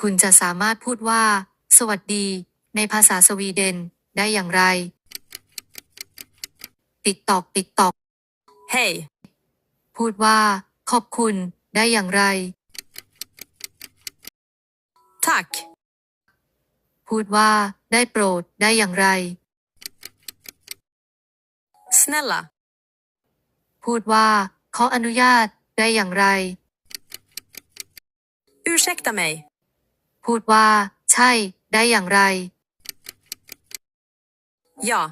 คุณจะสามารถพูดว่า สวัสดี ในภาษาสวีเดน ได้อย่างไร ติ๊กตอกติ๊กตอก Hej. พูดว่า ขอบคุณ ได้อย่างไร Tack. พูดว่า ได้โปรด ได้อย่างไร Snälla. พูดว่า ขออนุญาต ได้อย่างไร Ursäkta mig. พูดว่า ใช่ ได้อย่างไร Ja.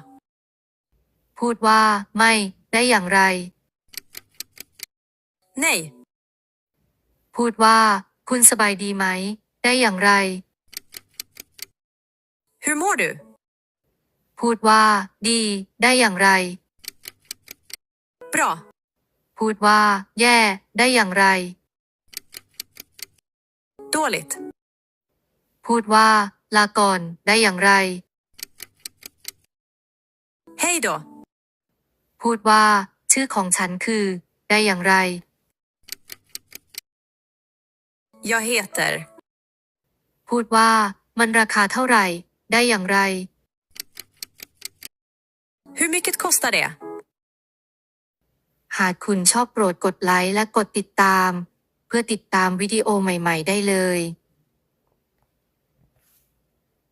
พูดว่า ไม่ ได้อย่างไร Nej. พูดว่า คุณสบายดีไหม ได้อย่างไร Hur mår du? พูดว่า ดี ได้อย่างไร Bra. พูดว่า แย่ ได้อย่างไร Dåligt. พูดว่า ลาก่อนได้อย่างไร Hej då. พูดว่า ชื่อของฉันคือ ได้อย่างไร Jag heter. พูดว่า มันราคาเท่าไหร่ ได้อย่างไร Hur mycket kostar det? หากคุณชอบโปรดกดไลค์และกดติดตาม เพื่อติดตามวิดีโอใหม่ ๆ ได้เลย